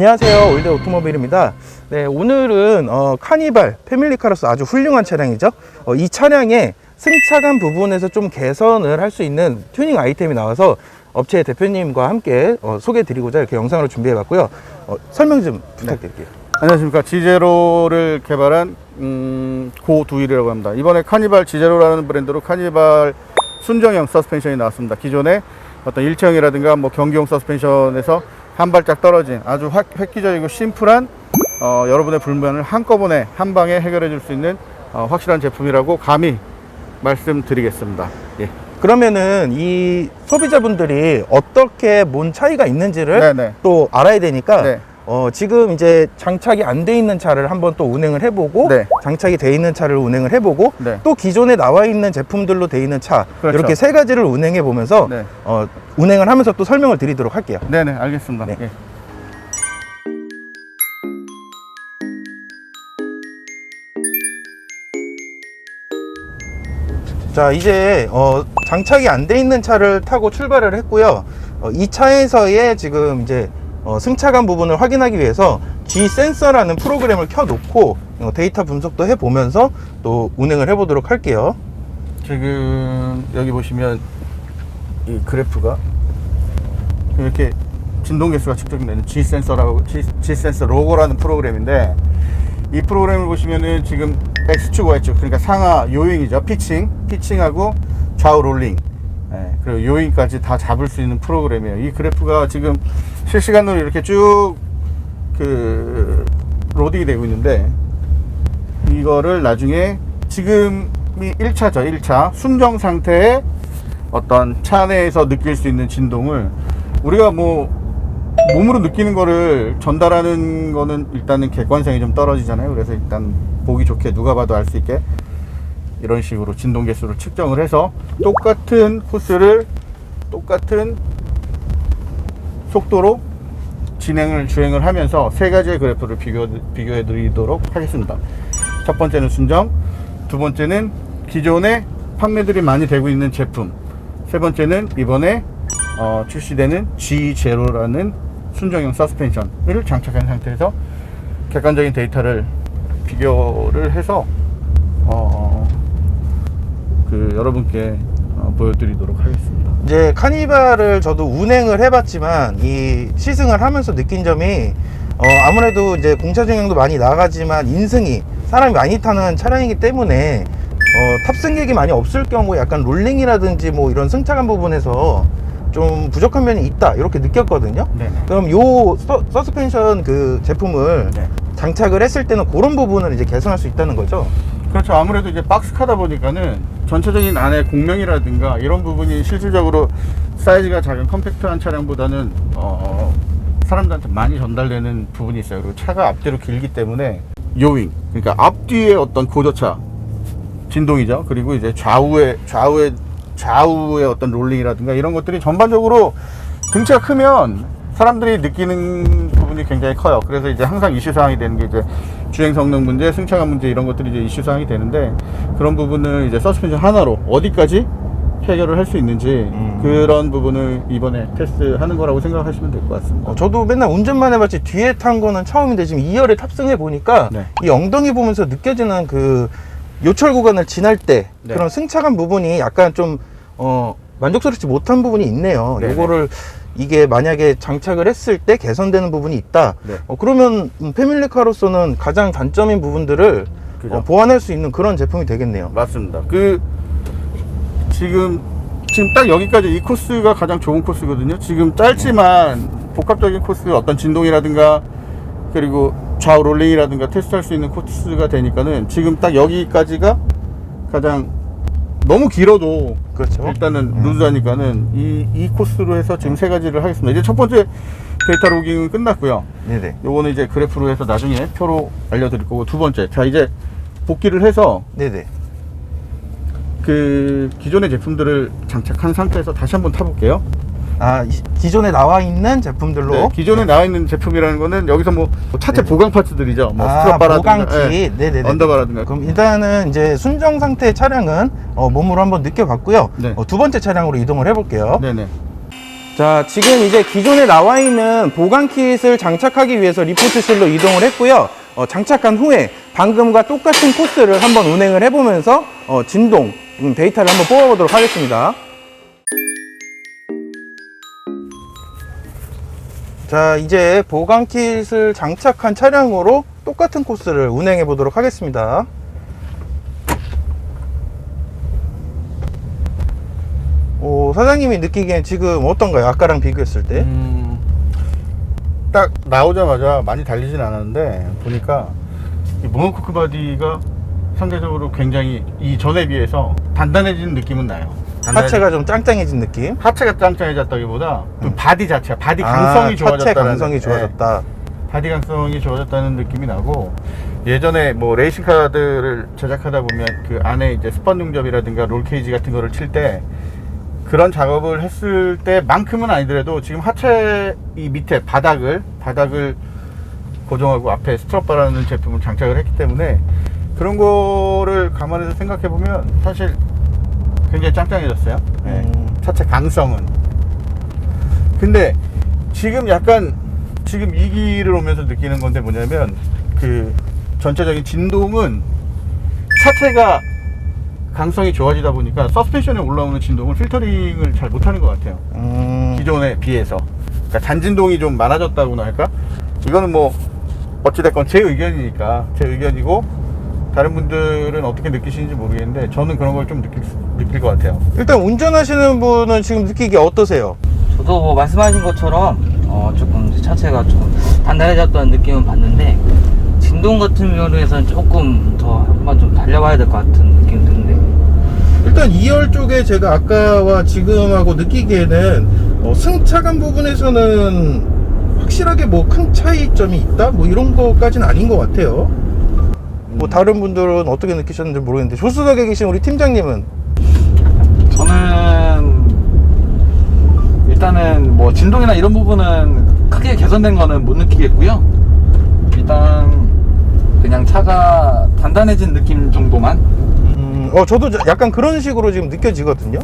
안녕하세요. 올드 오토모빌입니다. 네, 오늘은 어, 카니발 패밀리카로서 아주 훌륭한 차량이죠. 어, 이 차량의 승차감 부분에서 좀 개선을 할 수 있는 튜닝 아이템이 나와서 업체 대표님과 함께 어, 소개해 드리고자 이렇게 영상으로 준비해 봤고요. 어, 설명 좀 부탁드릴게요. 안녕하십니까 지제로를 개발한 음, 고두일이라고 합니다 이번에 카니발 지제로라는 브랜드로 카니발 순정형 서스펜션이 나왔습니다 기존에 어떤 일체형이라든가 뭐 경기용 서스펜션에서 한 발짝 떨어진 아주 화- 획기적이고 심플한 어, 여러분의 불만을 한꺼번에 한 방에 해결해 줄 수 있는 어, 확실한 제품이라고 감히 말씀드리겠습니다 예. 그러면은 이 소비자분들이 어떻게 뭔 차이가 있는지를 네네. 또 알아야 되니까 네. 어, 지금 이제 장착이 안 돼 있는 차를 한번 또 운행을 해보고 네. 장착이 돼 있는 차를 운행을 해보고 네. 또 기존에 나와 있는 제품들로 돼 있는 차 그렇죠. 이렇게 세 가지를 운행해 보면서 네. 어, 운행을 하면서 또 설명을 드리도록 할게요. 네네 알겠습니다 네. 예. 자 이제 어, 장착이 안 돼 있는 차를 타고 출발을 했고요. 어, 이 차에서의 지금 이제 어, 승차감 부분을 확인하기 위해서 G 센서라는 프로그램을 켜놓고 어, 데이터 분석도 해보면서 또 운행을 해보도록 할게요. 지금 여기 보시면 이 그래프가 이렇게 진동 개수가 측정되는 G 센서라고 G, G 센서 로고라는 프로그램인데 이 프로그램을 보시면은 지금 X축, Y축 그러니까 상하 요잉이죠 피칭, 피칭하고 좌우 롤링 예, 그리고 요잉까지 다 잡을 수 있는 프로그램이에요. 이 그래프가 지금 실시간으로 이렇게 쭉 그 로딩이 되고 있는데 이거를 나중에 지금이 1차죠 1차 순정 상태의 어떤 차 내에서 느낄 수 있는 진동을 우리가 뭐 몸으로 느끼는 거를 전달하는 거는 일단은 객관성이 좀 떨어지잖아요 그래서 일단 보기 좋게 누가 봐도 알 수 있게 이런 식으로 진동 개수를 측정을 해서 똑같은 코스를 똑같은 속도로 진행을 주행을 하면서 세 가지의 그래프를 비교, 비교해 드리도록 하겠습니다. 첫 번째는 순정, 두 번째는 기존에 판매들이 많이 되고 있는 제품, 세 번째는 이번에 어, 출시되는 G0라는 순정형 서스펜션을 장착한 상태에서 객관적인 데이터를 비교를 해서 어, 그 여러분께 어, 보여드리도록 하겠습니다. 이제 카니발을 저도 운행을 해봤지만 이 시승을 하면서 느낀 점이 어, 아무래도 이제 공차 중형도 많이 나가지만 인승이 사람이 많이 타는 차량이기 때문에 어, 탑승객이 많이 없을 경우 약간 롤링이라든지 뭐 이런 승차감 부분에서 좀 부족한 면이 있다 이렇게 느꼈거든요. 네네. 그럼 요 서, 서스펜션 그 제품을 네. 장착을 했을 때는 그런 부분을 이제 개선할 수 있다는 거죠. 그렇죠. 아무래도 이제 박스카다 보니까는 전체적인 안에 공명이라든가 이런 부분이 실질적으로 사이즈가 작은 컴팩트한 차량보다는 어, 사람들한테 많이 전달되는 부분이 있어요. 그리고 차가 앞뒤로 길기 때문에 요윙, 그러니까 앞뒤의 어떤 고저차 진동이죠. 그리고 이제 좌우의 좌우의 좌우의 어떤 롤링이라든가 이런 것들이 전반적으로 등치가 크면 사람들이 느끼는 부분이 굉장히 커요. 그래서 이제 항상 이슈 사항이 되는 게 이제 주행 성능 문제, 승차감 문제 이런 것들이 이제 이슈 사항이 되는데 그런 부분을 이제 서스펜션 하나로 어디까지 해결을 할 수 있는지 음. 그런 부분을 이번에 테스트하는 거라고 생각하시면 될 것 같습니다. 어, 저도 맨날 운전만 해봤지 뒤에 탄 거는 처음인데 지금 2열에 탑승해 보니까 네. 이 엉덩이 보면서 느껴지는 그 요철 구간을 지날 때 네. 그런 승차감 부분이 약간 좀 어, 만족스럽지 못한 부분이 있네요. 네네. 요거를 이게 만약에 장착을 했을 때 개선되는 부분이 있다. 네. 어, 그러면 음, 패밀리카로서는 가장 단점인 부분들을 그죠. 어, 보완할 수 있는 그런 제품이 되겠네요. 맞습니다. 그 지금 지금 딱 여기까지 이 코스가 가장 좋은 코스거든요. 지금 짧지만 복합적인 코스 어떤 진동이라든가 그리고 좌우 롤링이라든가 테스트할 수 있는 코스가 되니까는 지금 딱 여기까지가 가장 너무 길어도 그렇죠. 일단은 루즈하니까는 이, 이 코스로 해서 지금 세 가지를 하겠습니다. 이제 첫 번째 데이터 로깅은 끝났고요. 네네. 요거는 이제 그래프로 해서 나중에 표로 알려드릴 거고 두 번째 자 이제 복귀를 해서 네네. 그 기존의 제품들을 장착한 상태에서 다시 한번 타볼게요. 아 이- 기존에 나와 있는 제품들로 네, 기존에 나와 있는 제품이라는 거는 여기서 뭐 차체 네. 보강 파츠들이죠. 뭐 아, 스트라바라든가, 보강키. 예, 네네네. 언더바라든가. 그럼 일단은 이제 순정 상태의 차량은 어, 몸으로 한번 느껴봤고요. 네. 어, 두 번째 차량으로 이동을 해볼게요. 네네. 자, 지금 이제 기존에 나와 있는 보강 킷을 장착하기 위해서 리포트실로 이동을 했고요. 어, 장착한 후에 방금과 똑같은 코스를 한번 운행을 해보면서 어, 진동 음, 데이터를 한번 뽑아보도록 하겠습니다. 자, 이제 보강 킷을 장착한 차량으로 똑같은 코스를 운행해 보도록 하겠습니다. 오, 사장님이 느끼기엔 지금 어떤가요? 아까랑 비교했을 때? 음, 딱 나오자마자 많이 달리진 않았는데 보니까 이 모노코크 바디가 상대적으로 굉장히 이 전에 비해서 단단해지는 느낌은 나요. 하체가 좀 짱짱해진 느낌? 하체가 짱짱해졌다기보다 그 음. 바디 자체가 바디 아, 강성이 좋아졌다. 하체 강성이 좋아졌다. 바디 강성이 좋아졌다는 느낌이 나고 예전에 뭐 레이싱 카드를 제작하다 보면 그 안에 이제 스펀 용접이라든가 롤 케이지 같은 거를 칠 때 그런 작업을 했을 때만큼은 아니더라도 지금 하체 이 밑에 바닥을 바닥을 고정하고 앞에 스트럽바라는 제품을 장착을 했기 때문에 그런 거를 감안해서 생각해 보면 사실 굉장히 짱짱해졌어요. 네. 음. 차체 강성은. 근데 지금 약간 지금 이 길을 오면서 느끼는 건데 뭐냐면 그 전체적인 진동은 차체가 강성이 좋아지다 보니까 서스펜션에 올라오는 진동을 필터링을 잘 못하는 것 같아요. 음, 기존에 비해서. 그러니까 잔진동이 좀 많아졌다고나 할까? 이거는 뭐 어찌됐건 제 의견이니까 제 의견이고 다른 분들은 어떻게 느끼시는지 모르겠는데 저는 그런 걸 좀 느낄, 수- 느낄 것 같아요. 일단 운전하시는 분은 지금 느끼기 어떠세요? 저도 뭐 말씀하신 것처럼 어 조금 이제 차체가 좀 단단해졌다는 느낌은 받는데 진동 같은 경우에서는 조금 더 한번 좀 달려봐야 될 것 같은 느낌이 드는데 일단 2열 쪽에 제가 아까와 지금하고 느끼기에는 어, 승차감 부분에서는 확실하게 뭐 큰 차이점이 있다? 뭐 이런 거까지는 아닌 것 같아요. 뭐 다른 분들은 어떻게 느끼셨는지 모르겠는데 조수석에 계신 우리 팀장님은 저는 일단은 뭐 진동이나 이런 부분은 크게 개선된 거는 못 느끼겠고요. 일단 그냥 차가 단단해진 느낌 정도만. 음, 어, 저도 저- 약간 그런 식으로 지금 느껴지거든요.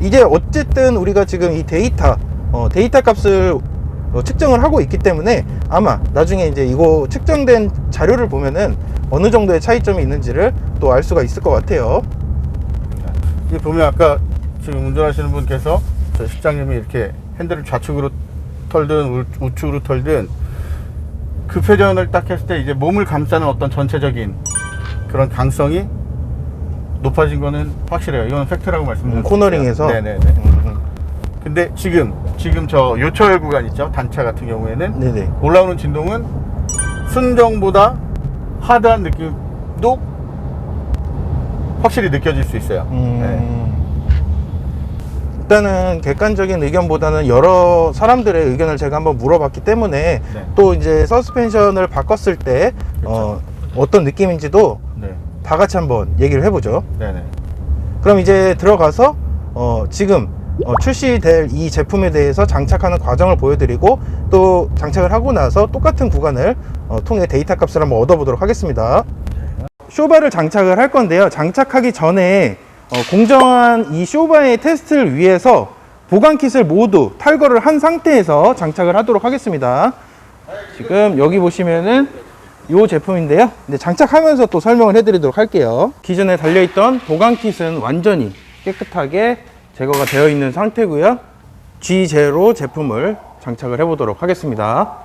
이제 어쨌든 우리가 지금 이 데이터, 어, 데이터 값을 어, 측정을 하고 있기 때문에 아마 나중에 이제 이거 측정된 자료를 보면은 어느 정도의 차이점이 있는지를 또 알 수가 있을 것 같아요. 이 보면 아까 지금 운전하시는 분께서 저 실장님이 이렇게 핸들을 좌측으로 털든 우- 우측으로 털든 급회전을 딱 했을 때 이제 몸을 감싸는 어떤 전체적인 그런 강성이 높아진 거는 확실해요. 이건 팩트라고 말씀드렸어요. 음, 코너링에서. 네네네. 음, 근데 지금 지금 저 요철 구간 있죠 단차 같은 경우에는 네네. 올라오는 진동은 순정보다 하드한 느낌도 확실히 느껴질 수 있어요. 음, 네. 일단은 객관적인 의견보다는 여러 사람들의 의견을 제가 한번 물어봤기 때문에 네. 또 이제 서스펜션을 바꿨을 때 어, 어떤 느낌인지도 네. 다 같이 한번 얘기를 해보죠. 네네. 그럼 이제 들어가서 어, 지금 어, 출시될 이 제품에 대해서 장착하는 과정을 보여드리고 또 장착을 하고 나서 똑같은 구간을 어, 통해 데이터 값을 한번 얻어보도록 하겠습니다. 쇼바를 장착을 할 건데요. 장착하기 전에 어, 공정한 이 쇼바의 테스트를 위해서 보강 킷을 모두 탈거를 한 상태에서 장착을 하도록 하겠습니다. 지금 여기 보시면은 이 제품인데요. 이제 장착하면서 또 설명을 해드리도록 할게요. 기존에 달려있던 보강 킷은 완전히 깨끗하게 제거가 되어 있는 상태고요. G0 제품을 장착을 해 보도록 하겠습니다.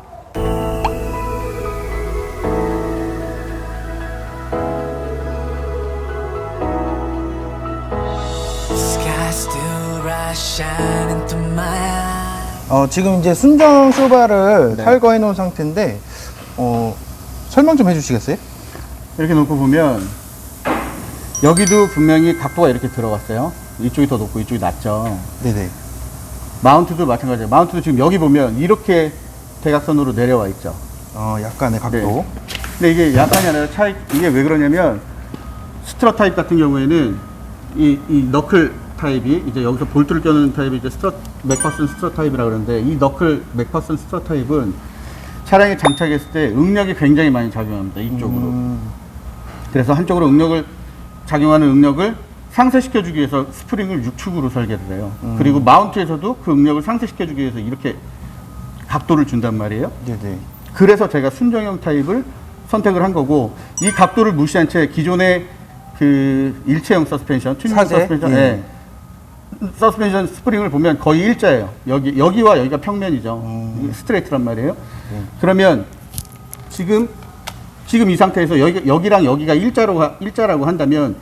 Through my eyes. 어, 지금 이제 순정 쇼바를 탈거해 놓은 상태인데 어, 설명 좀 해주시겠어요? 이렇게 놓고 보면 여기도 분명히 각도가 이렇게 들어갔어요. 이쪽이 더 높고 이쪽이 낮죠. 네네. 마운트도 마찬가지예요. 마운트도 지금 여기 보면 이렇게 대각선으로 내려와 있죠. 어, 약간의 각도. 네. 근데 이게 약간이 아니라 차이 이게 왜 그러냐면 스트러 타입 같은 경우에는 이, 이 너클 타입이 이제 여기서 볼트를 껴는 타입이 이제 스트러 맥퍼슨 스트러 타입이라 그러는데 이 너클 맥퍼슨 스트러 타입은 차량에 장착했을 때 응력이 굉장히 많이 작용합니다. 이쪽으로. 음, 그래서 한쪽으로 응력을 작용하는 응력을 상쇄시켜주기 위해서 스프링을 6축으로 설계를 해요. 음. 그리고 마운트에서도 그 응력을 상쇄시켜주기 위해서 이렇게 각도를 준단 말이에요. 네네. 그래서 제가 순정형 타입을 선택을 한 거고 이 각도를 무시한 채 기존의 그 일체형 서스펜션, 튜닝 사제? 서스펜션, 예. 예. 서스펜션 스프링을 보면 거의 일자예요. 여기 여기와 여기가 평면이죠. 음. 스트레이트란 말이에요. 그러면 지금 지금 이 상태에서 여기 여기랑 여기가 일자로 하- 일자라고 한다면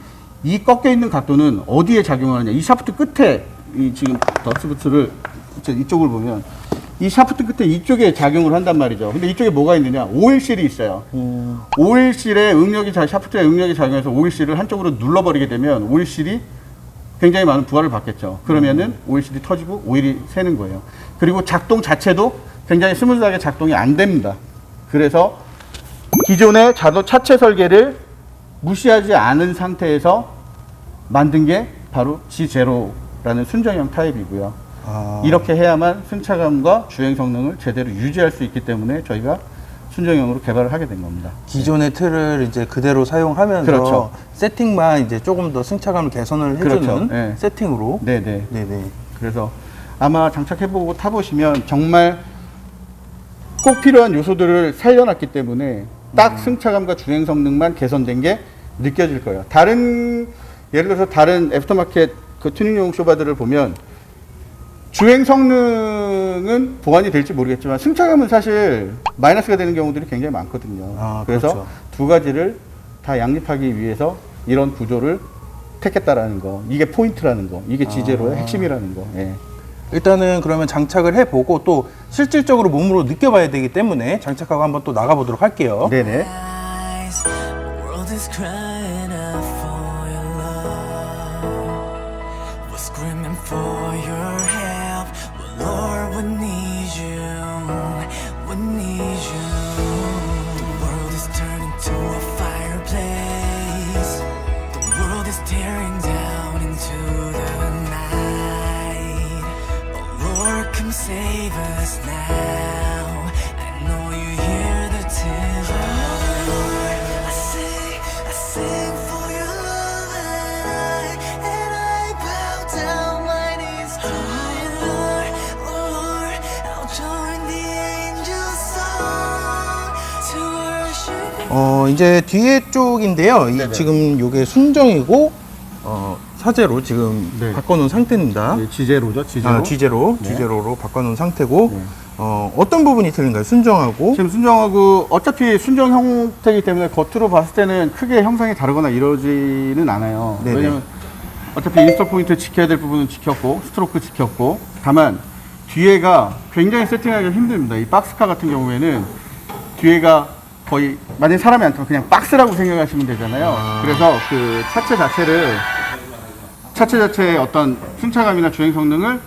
이 꺾여 있는 각도는 어디에 작용하느냐? 이 샤프트 끝에 이 지금 더스부트를 이쪽을 보면 이 샤프트 끝에 이쪽에 작용을 한단 말이죠. 근데 이쪽에 뭐가 있느냐? 오일실이 있어요. 음. 오일실에 응력이 자 샤프트에 응력이 작용해서 오일실을 한쪽으로 눌러버리게 되면 오일실이 굉장히 많은 부하를 받겠죠. 그러면은 오일실이 터지고 오일이 새는 거예요. 그리고 작동 자체도 굉장히 스무스하게 작동이 안 됩니다. 그래서 기존의 자도 차체 설계를 무시하지 않은 상태에서 만든 게 바로 G0라는 순정형 타입이고요. 아. 이렇게 해야만 승차감과 주행 성능을 제대로 유지할 수 있기 때문에 저희가 순정형으로 개발을 하게 된 겁니다. 기존의 틀을 이제 그대로 사용하면서 그렇죠. 세팅만 이제 조금 더 승차감을 개선을 해주는 그렇죠. 네. 세팅으로. 네네. 네네. 그래서 아마 장착해보고 타보시면 정말 꼭 필요한 요소들을 살려놨기 때문에 딱 승차감과 주행 성능만 개선된 게 느껴질 거예요. 다른 예를 들어서 다른 애프터마켓 그 튜닝용 쇼바들을 보면 주행 성능은 보완이 될지 모르겠지만 승차감은 사실 마이너스가 되는 경우들이 굉장히 많거든요. 아, 그래서 그렇죠. 두 가지를 다 양립하기 위해서 이런 구조를 택했다라는 거. 이게 포인트라는 거. 이게 지제로의 핵심이라는 거. 예. 일단은 그러면 장착을 해보고 또 실질적으로 몸으로 느껴봐야 되기 때문에 장착하고 한번 또 나가보도록 할게요. 네네. For your 어, 이제 뒤에 쪽인데요. 이 네네. 지금 요게 순정이고, 어, 사제로 지금 네. 바꿔놓은 상태입니다. 예, 지제로죠, 지제로. 아, G제로, 네. G제로로 바꿔놓은 상태고, 네. 어, 어떤 부분이 틀린가요? 순정하고? 지금 순정하고 어차피 순정 형태이기 때문에 겉으로 봤을 때는 크게 형상이 다르거나 이러지는 않아요. 네네. 왜냐면 어차피 인스톨 포인트 지켜야 될 부분은 지켰고 스트로크 지켰고 다만 뒤에가 굉장히 세팅하기가 힘듭니다. 이 박스카 같은 경우에는 뒤에가 거의 만약 사람이 안 타면 그냥 박스라고 생각하시면 되잖아요. 그래서 그 차체 자체를 차체 자체의 어떤 승차감이나 주행 성능을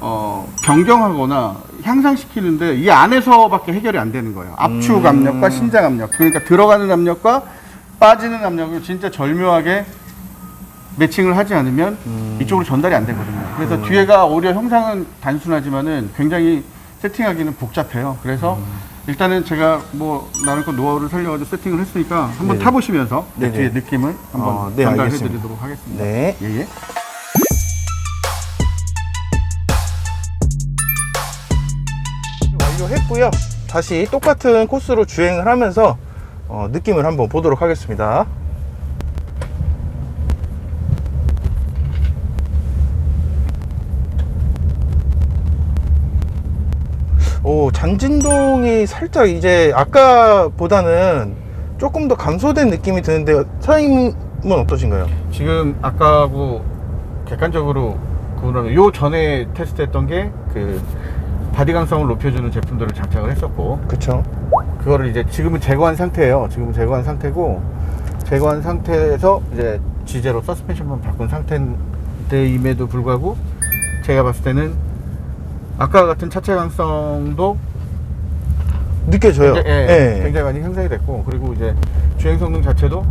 어, 변경하거나 향상시키는데 이 안에서밖에 해결이 안 되는 거예요. 압축 압력과 신장 압력. 그러니까 들어가는 압력과 빠지는 압력을 진짜 절묘하게 매칭을 하지 않으면 이쪽으로 전달이 안 되거든요. 그래서 뒤에가 오히려 형상은 단순하지만은 굉장히 세팅하기는 복잡해요. 그래서 일단은 제가 뭐 나름 것 노하우를 살려가지고 세팅을 했으니까 한번 네네. 타보시면서 네네. 뒤에 느낌을 한번 어, 네, 전달해 알겠습니다. 드리도록 하겠습니다. 네. 예, 예. 완료했고요. 다시 똑같은 코스로 주행을 하면서 어, 느낌을 한번 보도록 하겠습니다. 오, 잔진동이 살짝 이제 아까보다는 조금 더 감소된 느낌이 드는데 사장님은 어떠신가요? 지금 아까하고 객관적으로 구분하면 요 전에 테스트했던 게 그 바디 강성을 높여주는 제품들을 장착을 했었고 그쵸? 그거를 이제 지금은 제거한 상태예요. 지금은 제거한 상태고 제거한 상태에서 이제 지제로 서스펜션만 바꾼 상태임에도 불구하고 제가 봤을 때는 아까 같은 차체 강성도 느껴져요. 굉장히, 예, 예. 굉장히 많이 향상이 됐고 그리고 이제 주행 성능 자체도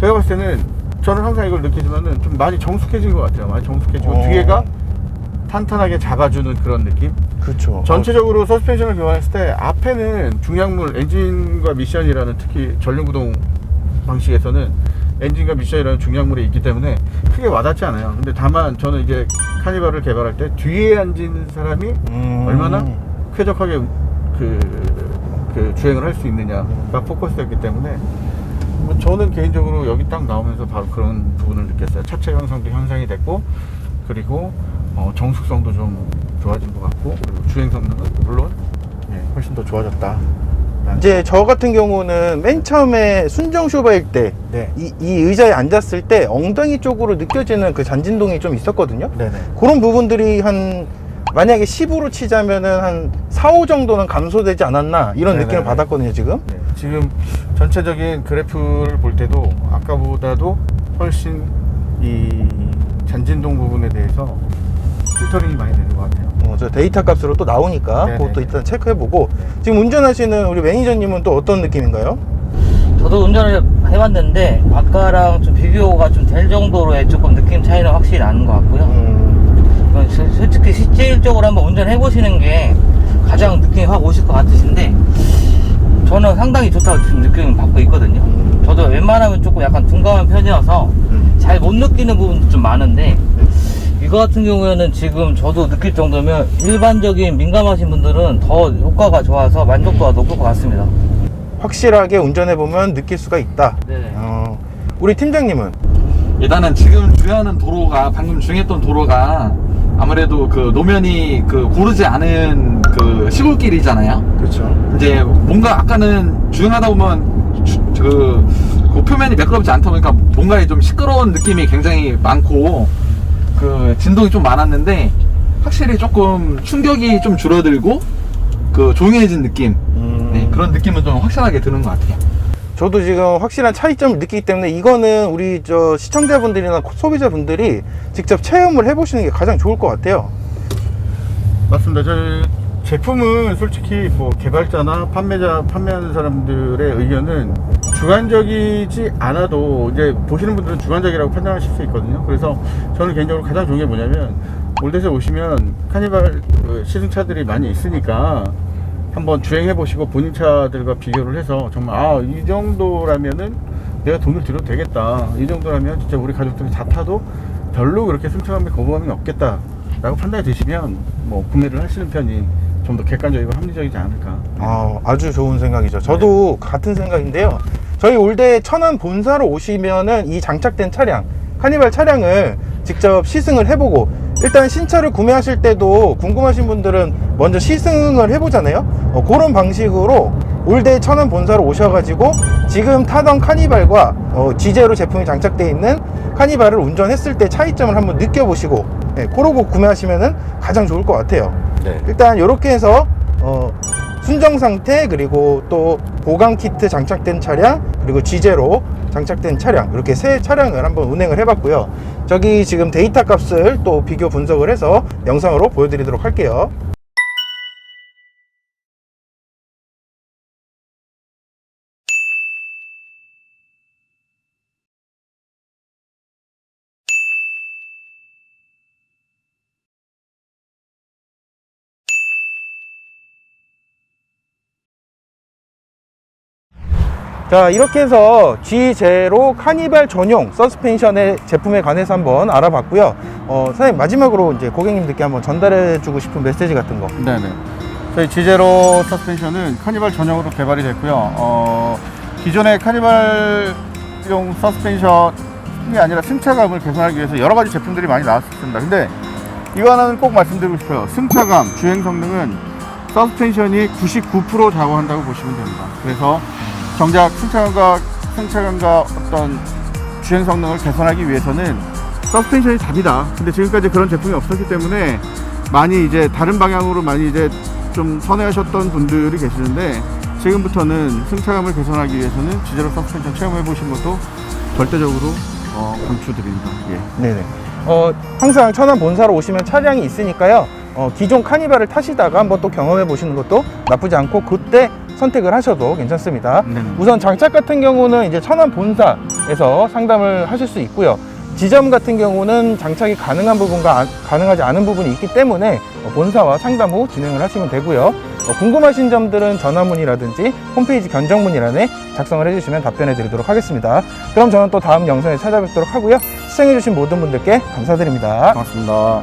제가 봤을 때는 저는 항상 이걸 느끼지만은 좀 많이 정숙해진 것 같아요. 많이 정숙해지고 어. 뒤에가 탄탄하게 잡아주는 그런 느낌. 그쵸. 전체적으로 서스펜션을 교환했을 때 앞에는 중량물 엔진과 미션이라는 특히 전륜구동 방식에서는 엔진과 미션이라는 중량물이 있기 때문에 크게 와닿지 않아요. 근데 다만 저는 이제 카니발을 개발할 때 뒤에 앉은 사람이 음. 얼마나 쾌적하게 그, 그 주행을 할 수 있느냐가 포커스였기 때문에 뭐 저는 개인적으로 여기 딱 나오면서 바로 그런 부분을 느꼈어요. 차체 형성도 향상이 됐고 그리고 어, 정숙성도 좀 좋아진 것 같고 그리고 주행 성능은 물론 예, 훨씬 더 좋아졌다. 이제 저 같은 경우는 맨 처음에 순정 쇼바일 때 네. 이, 이 의자에 앉았을 때 엉덩이 쪽으로 느껴지는 그 잔진동이 좀 있었거든요. 네네. 그런 부분들이 한 만약에 10으로 치자면은 한 4, 5 정도는 감소되지 않았나 이런 네네네. 느낌을 받았거든요, 지금. 네, 지금 전체적인 그래프를 볼 때도 아까보다도 훨씬 이 잔진동 부분에 대해서 필터링이 많이 되는 것 같아요. 어, 저 데이터 값으로 또 나오니까 네네네. 그것도 일단 체크해보고 지금 운전하시는 우리 매니저님은 또 어떤 느낌인가요? 저도 운전을 해봤는데 아까랑 좀 비교가 좀 될 정도로의 조금 느낌 차이는 확실히 나는 것 같고요. 음, 실- 솔직히 실질적으로 한번 운전해 보시는 게 가장 느낌이 확 오실 것 같으신데 저는 상당히 좋다고 지금 느낌을 받고 있거든요. 저도 웬만하면 조금 약간 둔감한 편이어서 잘 못 느끼는 부분도 좀 많은데 이거 같은 경우에는 지금 저도 느낄 정도면 일반적인 민감하신 분들은 더 효과가 좋아서 만족도가 높을 것 같습니다. 확실하게 운전해보면 느낄 수가 있다. 네네. 어, 우리 팀장님은? 일단은 지금 주행하는 도로가 방금 주행했던 도로가 아무래도 그 노면이 그 고르지 않은 그 시골길이잖아요. 그렇죠. 이제 뭔가 아까는 주행하다 보면 주- 그, 그 표면이 매끄럽지 않다 보니까 뭔가 좀 시끄러운 느낌이 굉장히 많고 그 진동이 좀 많았는데 확실히 조금 충격이 좀 줄어들고 그 조용해진 느낌 음, 네, 그런 느낌은 좀 확실하게 드는 것 같아요. 저도 지금 확실한 차이점을 느끼기 때문에 이거는 우리 저 시청자분들이나 소비자분들이 직접 체험을 해보시는 게 가장 좋을 것 같아요. 맞습니다. 저희 제품은 솔직히 뭐 개발자나 판매자, 판매하는 사람들의 의견은 주관적이지 않아도 이제 보시는 분들은 주관적이라고 판단하실 수 있거든요. 그래서 저는 개인적으로 가장 좋은 게 뭐냐면 올댓에 오시면 카니발 그 시승차들이 많이 있으니까 한번 주행해 보시고 본인 차들과 비교를 해서 정말 아 이 정도라면은 내가 돈을 들여도 되겠다. 이 정도라면 진짜 우리 가족들이 다 타도 별로 그렇게 승차감에 거부감이 없겠다 라고 판단이 되시면 뭐 구매를 하시는 편이 좀 더 객관적이고 합리적이지 않을까. 아, 아주 좋은 생각이죠. 저도 같은 생각인데요. 저희 올대 천안 본사로 오시면은 이 장착된 차량, 카니발 차량을 직접 시승을 해보고 일단 신차를 구매하실 때도 궁금하신 분들은 먼저 시승을 해보잖아요. 어, 그런 방식으로 올대 천안 본사로 오셔가지고 지금 타던 카니발과 어, 지제로 제품이 장착되어 있는 카니발을 운전했을 때 차이점을 한번 느껴보시고 예, 그러고 구매하시면은 가장 좋을 것 같아요. 네. 일단 이렇게 해서 어, 순정 상태 그리고 또 보강 키트 장착된 차량 그리고 지제로 장착된 차량 이렇게 세 차량을 한번 운행을 해봤고요. 저기 지금 데이터 값을 또 비교 분석을 해서 영상으로 보여드리도록 할게요. 자 이렇게 해서 G0 카니발 전용 서스펜션의 제품에 관해서 한번 알아봤고요. 어, 사장님 마지막으로 이제 고객님들께 한번 전달해 주고 싶은 메시지 같은 거. 네네. 저희 지제로 서스펜션은 카니발 전용으로 개발이 됐고요. 어, 기존의 카니발용 서스펜션이 아니라 승차감을 개선하기 위해서 여러 가지 제품들이 많이 나왔습니다. 근데 이거 하나는 꼭 말씀드리고 싶어요. 승차감, 주행 성능은 서스펜션이 99% 좌우한다고 보시면 됩니다. 그래서 정작 승차감과 승차감과 어떤 주행 성능을 개선하기 위해서는 서스펜션이 답이다. 근데 지금까지 그런 제품이 없었기 때문에 많이 이제 다른 방향으로 많이 이제 좀 선회하셨던 분들이 계시는데 지금부터는 승차감을 개선하기 위해서는 지제로 서스펜션 체험해 보신 것도 절대적으로 어, 강추드립니다. 예. 네네. 어, 항상 천안 본사로 오시면 차량이 있으니까요. 어, 기존 카니발을 타시다가 한번 또 경험해 보시는 것도 나쁘지 않고 그때 선택을 하셔도 괜찮습니다. 네. 우선 장착 같은 경우는 이제 천안 본사에서 상담을 하실 수 있고요. 지점 같은 경우는 장착이 가능한 부분과 아- 가능하지 않은 부분이 있기 때문에 어, 본사와 상담 후 진행을 하시면 되고요. 어, 궁금하신 점들은 전화문이라든지 홈페이지 견적문이란에 작성을 해주시면 답변해 드리도록 하겠습니다. 그럼 저는 또 다음 영상에 찾아뵙도록 하고요. 시청해주신 모든 분들께 감사드립니다. 고맙습니다.